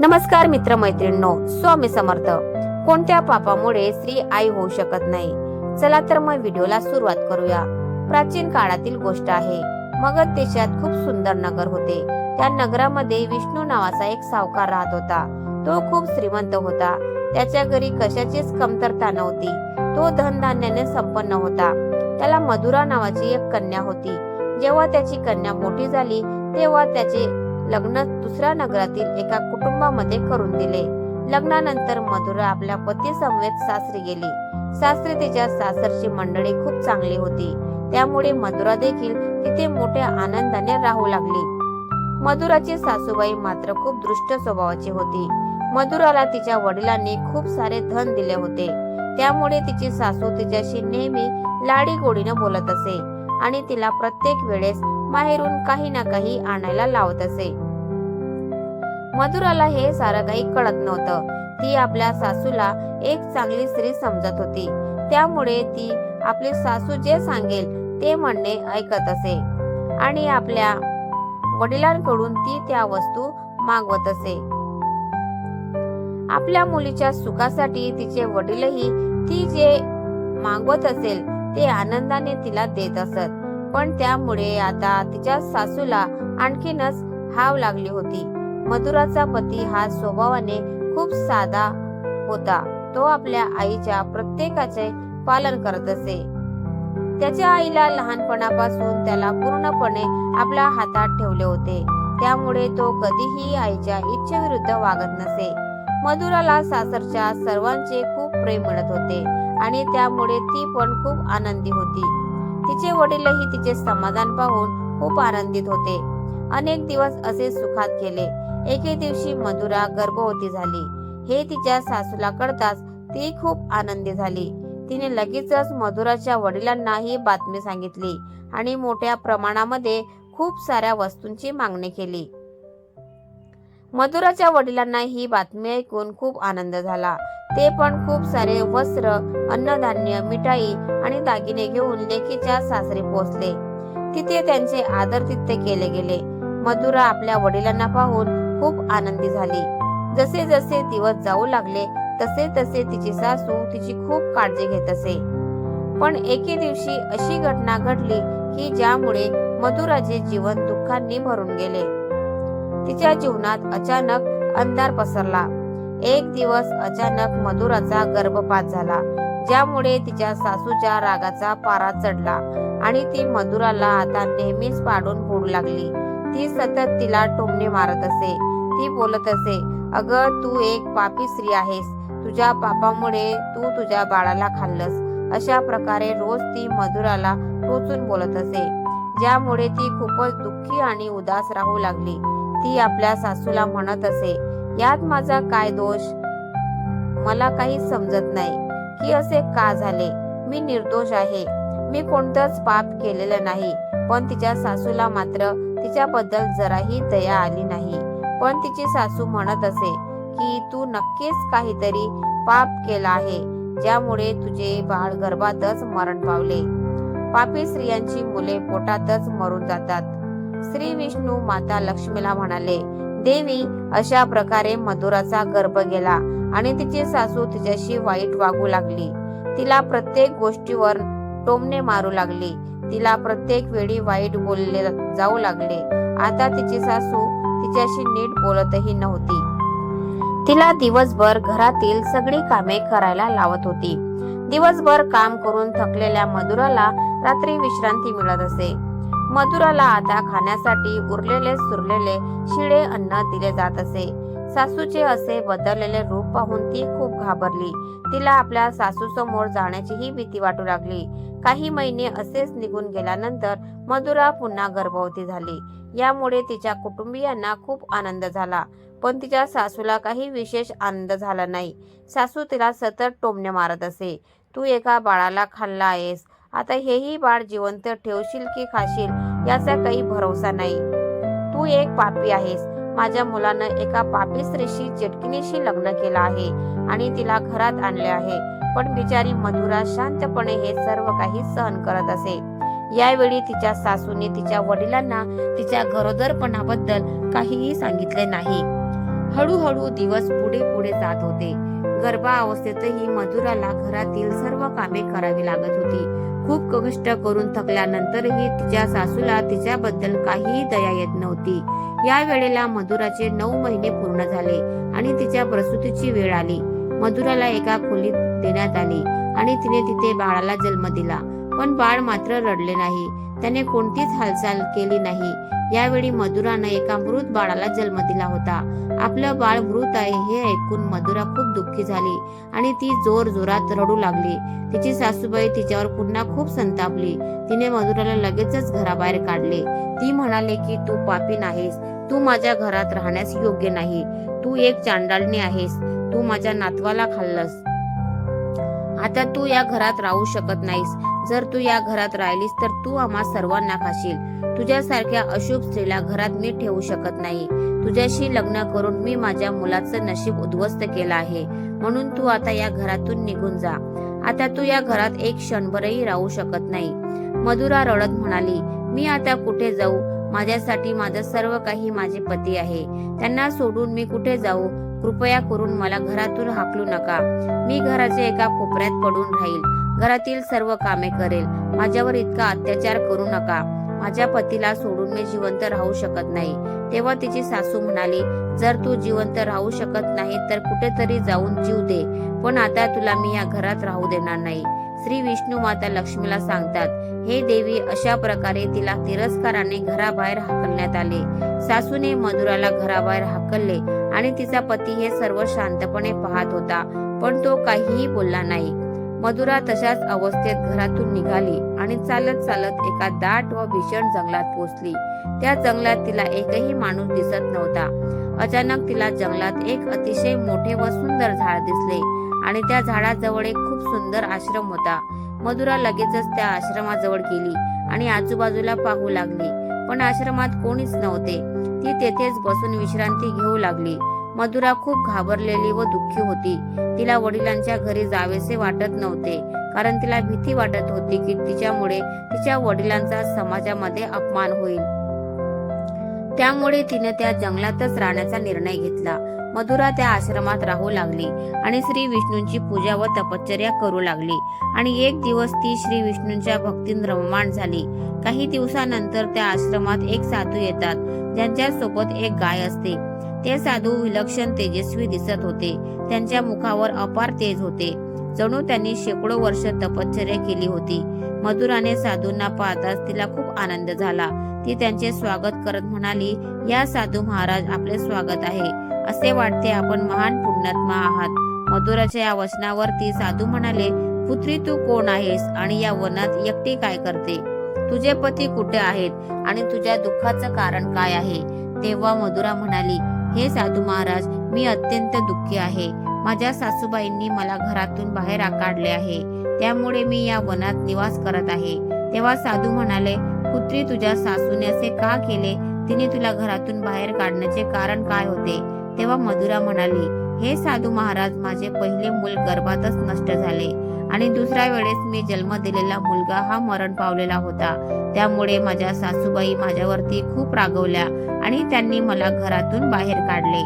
नमस्कार मित्र मैत्रिणींनो स्वामी समर्थ. कोणत्या पापामुळे स्त्री आई होऊ शकत नाही? चला तर मग व्हिडिओला सुरुवात करूया. प्राचीन काळातील गोष्ट आहे. मगध देशात खूप सुंदर नगर होते. त्या नगरामध्ये विष्णू नावाचा एक सावकार राहत होता. तो खूप श्रीमंत होता. त्याच्या घरी कशाचीच कमतरता नव्हती. तो धनधान्याने संपन्न होता. त्याला मधुरा नावाची एक कन्या होती. जेव्हा त्याची कन्या मोठी झाली तेव्हा त्याचे लग्न दुसऱ्या नगरातील एका कुटुंबामध्ये करून दिले. लग्नानंतर मधुरा आपल्या पती समवेत सासरी गेली. सासरी तिच्या सासरची मंडळी खूप चांगली होती. त्यामुळे मधुरा देखील तिथे मोठ्या आनंदाने राहू लागली. मधुराची सासूबाई मात्र खूप दृष्ट स्वभावाची होती. मधुराला तिच्या वडिलांनी खूप सारे धन दिले होते. त्यामुळे तिची सासू तिच्याशी नेहमी लाडी गोडीनं बोलत असे आणि तिला प्रत्येक वेळेस माहेरून काही ना काही आणायला लावत असे. मधुराला हे सारं काही कळत नव्हतं. ती आपल्या सासूला एक चांगली स्त्री समजत होती. त्यामुळे ती आपली सासू जे सांगेल ते म्हणणे ऐकत असे. आणि आपल्या वडिलांकडून ती त्या वस्तू मागवत असे. आपल्या मुलीच्या सुखासाठी तिचे वडीलही ती जे मागवत असेल ते आनंदाने तिला देत असत. पण त्यामुळे आता तिच्या सासूला आणखीनच हाव लागली होती. मधुराचा पती हा स्वभावाने खूप साधा होता. तो आपल्या आईच्या प्रत्येकाचे पालन करत असे. त्याच्या आईला लहानपणापासून त्याला पूर्णपणे आपल्या हातात ठेवले होते. त्यामुळे तो कधीही आईच्या इच्छेविरुद्ध वागत नसे. मधुराला सासरच्या सर्वांचे खूप प्रेम मिळत होते आणि त्यामुळे ती पण खूप आनंदी होती. तिचे वडीलही तिचे समाधान पाहून खूप आनंदित होते. अनेक दिवस असे सुखात गेले. एके दिवशी मधुरा गर्भवती झाली. हे तिच्या सासूला कळताच ती खूप आनंदी झाली. तिने लगेचच मधुराच्या वडिलांना ही बातमी सांगितली आणि मोठ्या प्रमाणामध्ये खूप साऱ्या वस्तूंची मागणी केली. मधुराच्या वडिलांना ही बातमी ऐकून खूप आनंद झाला. ते पण खूप सारे वस्त्र अन्नधान्य मिठाई आणि दागिने घेऊन लेकीच्या सासरी पोहोचले. तिथे त्यांचे आदरातिथ्य केले गेले. मधुरा आपल्या वडिलांना पाहून खूप आनंदी झाली. जसे जसे दिवस जाऊ लागले तसे तसे तिची सासू तिची खूप काळजी घेत असे. पण एके दिवशी अशी घटना घडली की ज्यामुळे मधुराचे जीवन दुःखांनी भरून गेले. तिच्या जीवनात अचानक अंधार पसरला. एक दिवस अचानक मधुराचा गर्भपात झाला ज्यामुळे तिच्या सासूच्या रागाचा पारा चढला आणि ती मधुराला आता नेहमीच पाडून फोडू लागली. ती सतत तिला टोमणे मारत असे. ती बोलत असे अगं तू एक पापी स्त्री आहेस. तुझ्या पापामुळे तू तुझ्या बाळाला खाल्लंस. अशा प्रकारे रोज ती मधुराला टोचून बोलत असे. ज्यामुळे ती खूपच दुःखी आणि उदास राहू लागली. ती आपल्या सासूला म्हणत असे यात माझा काय दोष? मला काही समजत नाही. की असे का झाले? मी निर्दोष आहे. मी कोणतंच पाप केलेलं नाही. पण तिच्या सासूला मात्र तिच्याबद्दल जराही दया आली नाही. पण तिची सासू म्हणत असे की तू नक्कीच काहीतरी पाप केला आहे ज्यामुळे तुझे बाळ गर्भातच मरण पावले. पापी स्त्रियांची मुले पोटातच मरून जातात. श्री विष्णू माता लक्ष्मीला म्हणाले देवी अशा प्रकारे मधुराचा गर्भ गेला आणि तिची सासू तिच्याशी वाईट वागू लागली. तिला प्रत्येक गोष्टीवर टोमणे मारू लागली. तिला प्रत्येक वेळी वाईट बोलले जाऊ लागले. आता तिची सासू तिच्याशी नीट बोलतही नव्हती. तिला दिवसभर घरातील सगळी कामे करायला लावत होती. दिवसभर काम करून थकलेल्या मधुराला रात्री विश्रांती मिळत असे. मधुराला आता खाण्यासाठी उरलेले सुरलेले शिळे अन्न दिले जात असे. सासूचे असे बदललेले रूप पाहून ती खूप घाबरली. तिला आपल्या सासू समोर जाण्याचीही भीती वाटू लागली. काही महिने असेच निघून गेल्यानंतर मधुरा पुन्हा गर्भवती झाली. यामुळे तिच्या कुटुंबियांना खूप आनंद झाला. पण तिच्या सासूला काही विशेष आनंद झाला नाही. सासू तिला सतत टोमणे मारत असे. तू एका बाळाला खाल्ला आहेस. आता हेही बाळ जिवंत ठेवशील की खाशील याचा काही भरोसा नाही. तू एक पापी आहेस. माझ्या मुलानं एका पापी स्त्रीशी चटकिनीशी लग्न केलं आहे आणि तिला घरात आणले आहे. पण बिचारी मधुरा शांतपणे हे सर्व काही सहन करत असे. यावेळी तिच्या सासूने तिच्या वडिलांना तिच्या गरोदरपणाबद्दल काहीही सांगितले नाही. हळूहळू दिवस पुढे पुढे जात होते. गर्भावस्थेतही मधुराला घरातील सर्व कामे करावी लागत होती. खूप कष्ट करून थकल्यानंतरही तिच्या सासूला तिच्याबद्दल काहीही दया येत नव्हती. या वेळेला मधुराचे नऊ महिने पूर्ण झाले आणि तिच्या प्रसूतीची वेळ आली. मधुराला एका खोलीत देण्यात आली आणि तिने तिथे बाळाला जन्म दिला. पण बाळ मात्र रडले नाही. त्याने कोणतीच हालचाल केली नाही. यावेळी मधुरानं एका मृत बाळाला जन्म दिला होता. आपलं बाळ मृत आहे हे ऐकून मधुरा खूप दुःखी झाली आणि ती जोर जोरात रडू लागली. तिची सासूबाई तिच्यावर पुन्हा खूप संतापली. तिने मधुराला लगेचच घराबाहेर काढले. ती म्हणाले की तू पापी नाहीस. तू माझ्या घरात राहण्यास योग्य नाही. तू एक चांडाळणी आहेस. तू माझ्या नातवाला खाल्लस. आता तू या घरात राहू शकत नाहीस. जर तू या घरात राहिलीस तर तू आम्हा सर्वांना खाशील. तुझ्यासारख्या अशुभ स्त्रीला घरात मी ठेवू शकत नाही. तुझ्याशी लग्न करून मी माझ्या मुलाचं नशीब उद्ध्वस्त केलं आहे. म्हणून तू आता या घरातून निघून जा. आता तू या घरात एक क्षणभरही राहू शकत नाही. मधुरा रडत म्हणाली मी आता कुठे जाऊ? माझ्यासाठी माझं सर्व काही माझे पती आहे. त्यांना सोडून मी कुठे जाऊ? कृपया करून मला घरातून हाकलू नका. मी घराच्या एका कोपऱ्यात पडून राहील. घरातील सर्व कामे करेल. माझ्यावर इतका अत्याचार करू नका. माझ्या पतीला सोडून मी जिवंत राहू शकत नाही. तेव्हा तिची सासू म्हणाली जर तू जिवंत राहू शकत नाही तर कुठेतरी जाऊन जीव दे. पण आता तुला मी या घरात राहू देणार नाही. श्री विष्णू माता लक्ष्मीला सांगतात हे देवी अशा प्रकारे तिला तिरस्काराने घराबाहेर हाकलण्यात आले. सासूने मधुराला घराबाहेर हाकलले. आणि तिचा पती हे सर्व शांतपणे पाहत होता पण तो काहीही बोलला नाही. मधुरा तशाच अवस्थेत घरातून निघाली आणि चालत चालत एका दाट व भीषण जंगलात पोहोचली. त्या जंगलात तिला एकही माणूस दिसत नव्हता. अचानक तिला जंगलात एक अतिशय मोठे व सुंदर झाड दिसले आणि त्या झाडाजवळ एक खूप सुंदर आश्रम होता. मधुरा लगेचच त्या आश्रमाजवळ गेली आणि आजूबाजूला पाहू लागली. पण आश्रमात कोणीच नव्हते. ती तेथेच बसून विश्रांती घेऊ लागली. मधुरा खूप घाबरलेली व दुःखी होती. तिला वडिलांच्या घरी जावेसे वाटत नव्हते कारण तिला भीती वाटत होती की तिच्यामुळे तिच्या वडिलांचा समाजामध्ये अपमान होईल. त्यामुळे तिने त्या जंगलातच राहण्याचा निर्णय घेतला. मधुरा त्या आश्रमात राहू लागली आणि श्री विष्णूंची पूजा व तपश्चर्या करू लागली. आणि एक दिवस ती श्री विष्णूंच्या भक्तीन रममाण झाली. काही दिवसानंतर त्या आश्रमात एक साधू येतात ज्यांच्या सोबत एक गाय असते. ते साधू विलक्षण तेजस्वी दिसत होते. त्यांच्या मुखावर अपार तेज होते. जणू त्यांनी शेकडो वर्ष तपश्चर्या केली होती. मधुराने साधूंना पाहताच तिला खूप आनंद झाला. ती त्यांचे स्वागत करत म्हणाली या साधू महाराज आपले स्वागत आहे. असे वाटते आपण महान पुण्यात्मा आहात. मधुराच्या या वचनावरती साधू म्हणाले पुत्री तू कोण आहेस आणि या वनात एकटी काय करते? तुझे पती कुठे आहेत आणि तुझ्या दुःखाचं कारण काय आहे? तेव्हा मधुरा म्हणाली हे साधू महाराज मी अत्यंत दुःखी आहे. माझ्या सासूबाईंनी मला घरातून बाहेर काढले आहे. त्यामुळे मी या वनात निवास करत आहे. तेव्हा साधू म्हणाले पुत्री तुझ्या सासूने असे का केले? तिने तुला घरातून बाहेर काढण्याचे कारण काय होते? तेव्हा मधुरा म्हणाली हे साधू महाराज माझे पहिले मूल गर्भातच नष्ट झाले आणि दुसऱ्या वेळेस मी जन्म दिलेला मुलगा हा मरण पावलेला होता. त्यामुळे माझ्या सासूबाई माझ्यावरती खूप रागवल्या आणि त्यांनी मला घरातून बाहेर काढले.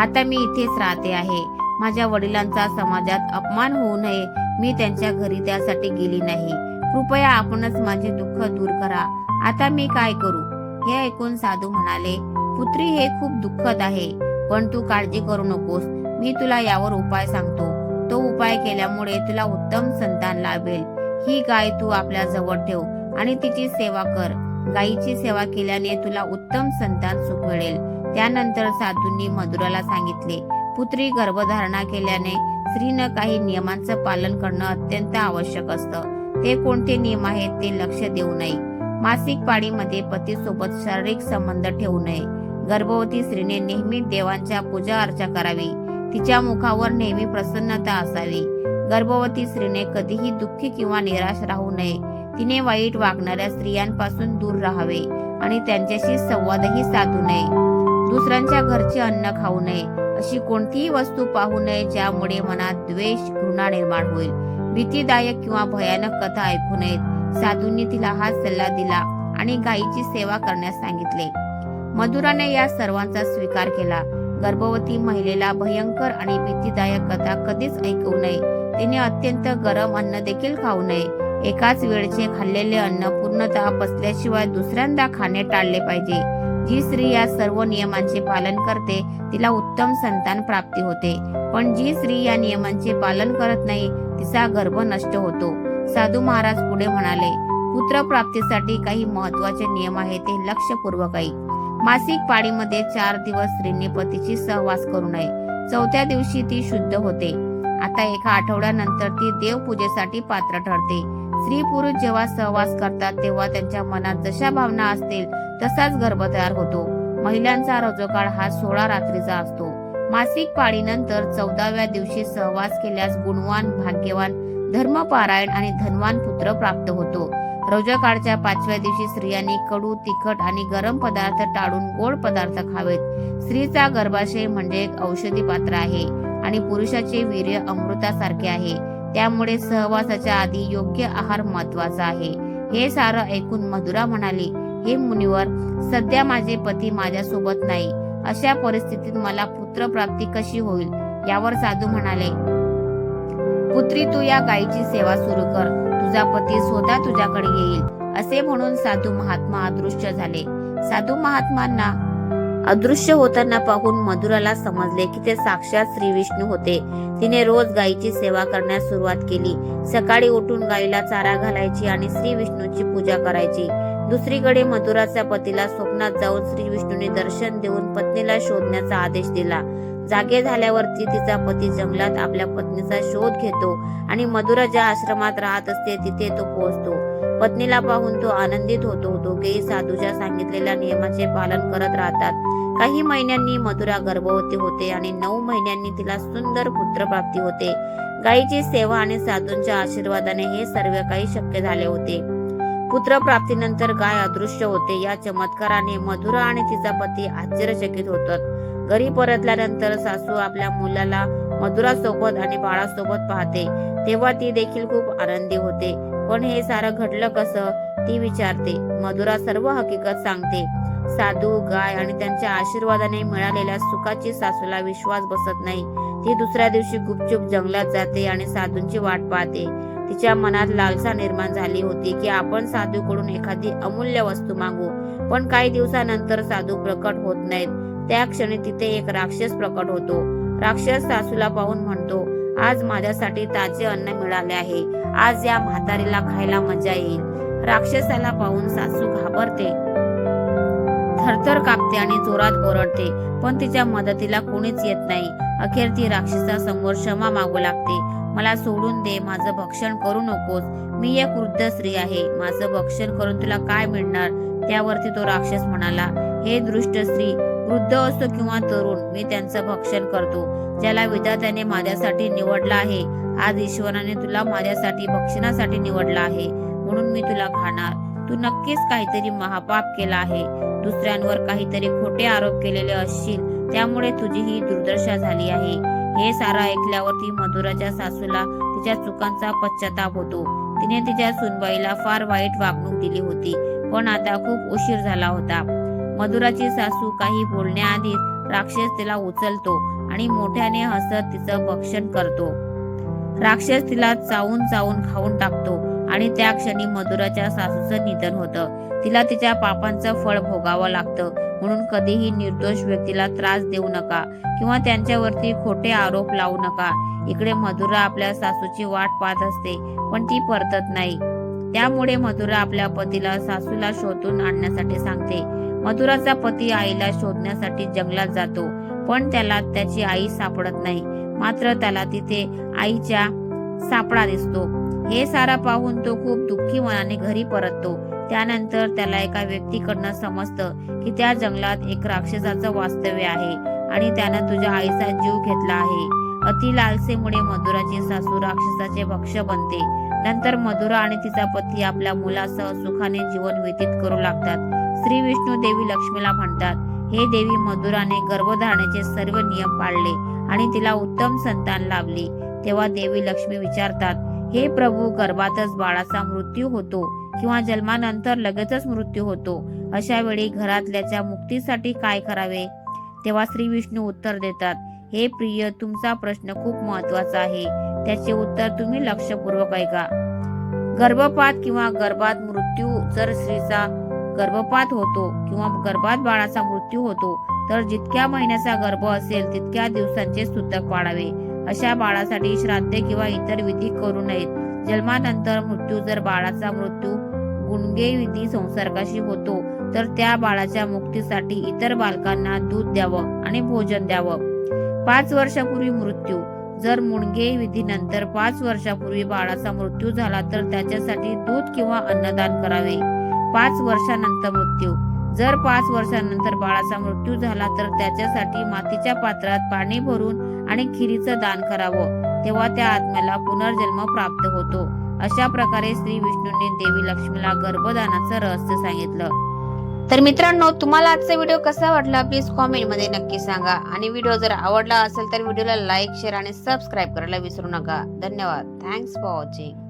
आता मी इथेच राहते आहे. माझ्या वडिलांचा समाजात अपमान होऊ नये. मी त्यांच्या घरी त्यासाठी गेली नाही. कृपया आपणच माझे दुःख दूर करा. आता मी काय करू? हे ऐकून साधू म्हणाले पुत्री हे खूप दुःखद आहे पण तू काळजी करू नकोस. मी तुला यावर उपाय सांगतो. तो उपाय केल्यामुळे तुला उत्तम संतान लाभेल. ही गाय तू आपल्या जवळ ठेव आणि तिची सेवा कर. गायीची सेवा केल्याने तुला उत्तम संतान सुख मिळेल. त्यानंतर साधूंनी मधुराला सांगितले पुत्री गर्भधारणा केल्याने स्त्रीनं काही नियमांचं पालन करणं अत्यंत आवश्यक असतं. ते कोणते नियम आहेत ते लक्ष देऊ नये. मासिक पाळीमध्ये पतीसोबत शारीरिक संबंध ठेवू नये. गर्भवती स्त्रीने नेहमी देवांच्या पूजा अर्चा करावी. तिच्या मुखावर नेहमी प्रसन्नता असावी. गर्भवती स्त्रीने कधीही दुःखी किंवा निराश राहू नये. तिने वाईट वागणाऱ्या स्त्रियांपासून दूर राहावे आणि त्यांच्याशी संवादही साधू नये. दुसऱ्यांच्या घरचे अन्न खाऊ नये. अशी कोणतीही वस्तू पाहू नये ज्यामुळे मनात द्वेष घृणा निर्माण होईल. भीतीदायक किंवा भयानक कथा ऐकू नयेत. साधूंनी तिला हा सल्ला दिला आणि गायीची सेवा करण्यास सांगितले. मधुराने या सर्वांचा स्वीकार केला. गर्भवती महिलेला भयंकर आणि भीतीदायक कथा कधीच ऐकू नये. तिने अत्यंत गरम अन्न देखील खाऊ नये. एकाच वेळचे खाल्लेले अन्न पूर्णतः पचल्याशिवाय दुसऱ्यांदा खाणे टाळले पाहिजे. जी स्त्री या सर्व नियमांचे पालन करते तिला उत्तम संतान प्राप्ती होते. पण जी स्त्री या नियमांचे पालन करत नाही तिचा गर्भ नष्ट होतो. साधू महाराज पुढे म्हणाले पुत्र प्राप्तीसाठी काही महत्त्वाचे नियम आहेत ते लक्षपूर्वक ऐक. मासिक पाळीमध्ये चार दिवस स्त्रीने पतीची सहवास करू नये. चौथ्या दिवशी ती शुद्ध होते. आता एका आठवड्यानंतर ती देवपूजेसाठी पात्र ठरते. स्त्री पुरुष जेव्हा सहवास करतात तेव्हा त्यांच्या मनात जशा भावना असतील तसाच गर्भ तयार होतो. महिलांचा रजोकाळ हा सोळा रात्रीचा असतो. मासिक पाळीनंतर चौदाव्या दिवशी सहवास केल्यास गुणवान भाग्यवान धर्मपारायण आणि धनवान पुत्र प्राप्त होतो. रजोकाळच्या पाचव्या दिवशी स्त्रियांनी कडू तिखट आणि गरम पदार्थ टाळून गोड पदार्थ खावेत. स्त्रीचा गर्भाशय म्हणजे एक औषधी पात्र आहे आणि पुरुषाचे वीर्य अमृतासारखे आहे. त्यामुळे सहवासाच्या आधी योग्य आहार महत्त्वाचा आहे. हे सारं ऐकून मधुरा म्हणाली हे मुनिवर सध्या माझे पती माझ्यासोबत नाही. अशा परिस्थितीत मला पुत्र प्राप्ती कशी होईल? यावर साधू म्हणाले पुत्री तू या गायीची सेवा सुरू कर. तुझा पती स्वतः तुझ्याकडे येईल. असे म्हणून साधू महात्मा अदृश्य झाले. साधू महात्मांना अदृश्य होताना पाहून मधुराला समजले की ते साक्षात श्री विष्णू होते. तिने रोज गायीची सेवा करण्यास सुरुवात केली. सकाळी उठून गायीला चारा घालायची आणि श्री विष्णूची पूजा करायची. दुसरीकडे मधुराच्या पतीला स्वप्नात जाऊन श्री विष्णूने दर्शन देऊन पत्नीला शोधण्याचा आदेश दिला. जागे झाल्यावरती तिचा पती जंगलात आपल्या पत्नीचा शोध घेतो आणि मधुरा ज्या आश्रमात राहत असते तिथे तो पोहोचतो. पत्नीला पाहून तो आनंदित होतो. दोघेही साधूच्या सांगितलेल्या नियमाचे पालन करत राहतात. काही महिन्यांनी मधुरा गर्भवती होते आणि नऊ महिन्यांनी तिला सुंदर पुत्रप्राप्ती होते. गायीची सेवा आणि साधूंच्या आशीर्वादाने हे सर्व काही शक्य झाले होते. पुत्रप्राप्तीनंतर गाय अदृश्य होते या चमत्काराने मधुरा आणि तिचा पती आश्चर्यचकित होतात. घरी परतल्यानंतर सासू आपल्या मुलाला मधुरासोबत आणि बाळासोबत पाहते. तेव्हा ती देखील खूप आनंदी होते. पण हे सारं घडलं कसं? ती विचारते. मधुरा सर्व हकीकत सांगते. साधू गाय आणि त्यांच्या आशीर्वादाने मिळालेल्या सुखाची सासूला विश्वास बसत नाही. ती दुसऱ्या दिवशी गुपचूप जंगलात जाते आणि साधूंची वाट पाहते. तिच्या मनात लालसा निर्माण झाली होती की आपण साधूकडून एखादी अमूल्य वस्तू मागू. पण काही दिवसानंतर साधू प्रकट होत नाहीत. त्या क्षणी तिथे एक राक्षस प्रकट होतो. राक्षस सासूला पाहून म्हणतो आज माझ्यासाठी ताजे अन्न मिळाले आहे. आज या म्हातारीला खायला मजा येईल. राक्षसाला पाहून सासू घाबरते. थरथर कापते आणि जोरात ओरडते पण तिच्या मदतीला कोणीच येत नाही. अखेर ती राक्षसा समोर क्षमा मागू लागते. मला सोडून दे माझं भक्षण करू नकोस. मी एक वृद्ध स्त्री आहे. माझं भक्षण करून तुला काय मिळणार? त्यावरती तो राक्षस म्हणाला हे दृष्ट स्त्री वृद्ध असो किंवा तरुण मी त्यांचं भक्षण करतो ज्याला विधात्याने माझ्यासाठी निवडला आहे. आज ईश्वराने तुला माझ्यासाठी भक्षणासाठी निवडला आहे म्हणून मी तुला खाणार. तू नक्कीच काहीतरी महापाप केला आहे. दुसऱ्यांवर काहीतरी खोटे आरोप केलेले असशील त्यामुळे तुझी ही दुर्दशा झाली आहे. हे सारं ऐकल्यावर ती मधुराच्या सासूला तिच्या चुकांचा पश्चाताप होतो. तिने तिच्या सुनबाईला फार वाईट वागणूक दिली होती पण आता खूप उशीर झाला होता. मधुराची सासू काही बोलण्याआधीच राक्षस तिला उचलतो आणि मोठ्याने हसत तिचं भक्षण करतो. राक्षस तिला चावून चावून खाऊन टाकतो आणि त्या क्षणी मधुराच्या सासूचं निधन होतं. तिला तिच्या पापांचं फळ भोगावं लागतं. म्हणून कधीही निर्दोष व्यक्तीला त्रास देऊ नका किंवा त्यांच्यावरती खोटे आरोप लावू नका. इकडे मधुरा आपल्या सासूची वाट पाहत असते पण ती परतत नाही. त्यामुळे मधुरा आपल्या पतीला सासूला शोधून आणण्यासाठी सांगते. मधुराचा पती आईला शोधण्यासाठी जंगलात जातो पण त्याला त्याची आई सापडत नाही. मात्र त्याला तिथे आईच्या सापडा दिसतो. हे सारा पाहून तो खूप दुःखी मनाने घरी परततो. त्यानंतर त्याला एका व्यक्तीकडनं समजतं की त्या जंगलात एक राक्षसाचं वास्तव्य आहे आणि त्यानं तुझ्या आईचा जीव घेतला आहे. अति लालसेमुळे मधुराची सासू राक्षसाचे भक्ष बनते. नंतर मधुरा आणि तिचा पती आपल्या मुलासह सुखाने जीवन व्यतीत करू लागतात. श्री विष्णू देवी लक्ष्मीला म्हणतात हे देवी मधुराने गर्भधारणेचे सर्व नियम पाळले आणि तिला उत्तम संतान लाभली. तेव्हा देवी लक्ष्मी विचारतात हे प्रभू गर्भातच बाळाचा मृत्यू होतो किंवा जन्मानंतर लगेचच मृत्यू होतो? अशा वेळी घरातल्याच्या मुक्तीसाठी काय करावे? तेव्हा श्री विष्णू उत्तर देतात हे प्रिय तुमचा प्रश्न खूप महत्त्वाचा आहे. त्याचे उत्तर तुम्ही लक्षपूर्वक ऐका. गर्भपात किंवा गर्भात मृत्यू जर स्त्रीचा गर्भपात होतो किंवा गर्भात बाळाचा मृत्यू होतो तर जितक्या महिन्याचा गर्भ असेल तितक्या दिवसांचे सूतक पाळावे अशा बाळासाठी श्राद्ध किंवा इतर विधी करू नयेत. जन्मानंतर मृत्यू जर बाळाचा मृत्यू गुणगे विधी संसर्गाशी होतो तर त्या बाळाच्या मुक्तीसाठी इतर बालकांना दूध द्यावं आणि भोजन द्यावं. पाच वर्षापूर्वी मृत्यू. जर मुणगे विधीनंतर पाच वर्षापूर्वी बाळाचा मृत्यू झाला तर त्याच्यासाठी दूध किंवा अन्नदान करावे. पाच वर्षानंतर मृत्यू. जर पाच वर्षानंतर बाळाचा मृत्यू झाला तर त्याच्यासाठी मातीच्या पात्रात पाणी भरून आणि खिरीचं दान करावं. तेव्हा त्या आत्म्याला पुनर्जन्म प्राप्त होतो. अशा प्रकारे श्री विष्णूंनी देवी लक्ष्मीला गर्भदानाचं रहस्य सांगितलं. तर मित्रांनो तुम्हाला आजचा व्हिडिओ कसा वाटला प्लीज कॉमेंटमध्ये नक्की सांगा. आणि व्हिडिओ जर आवडला असेल तर व्हिडिओला लाईक शेअर आणि सबस्क्राईब करायला विसरू नका. धन्यवाद. Thanks for watching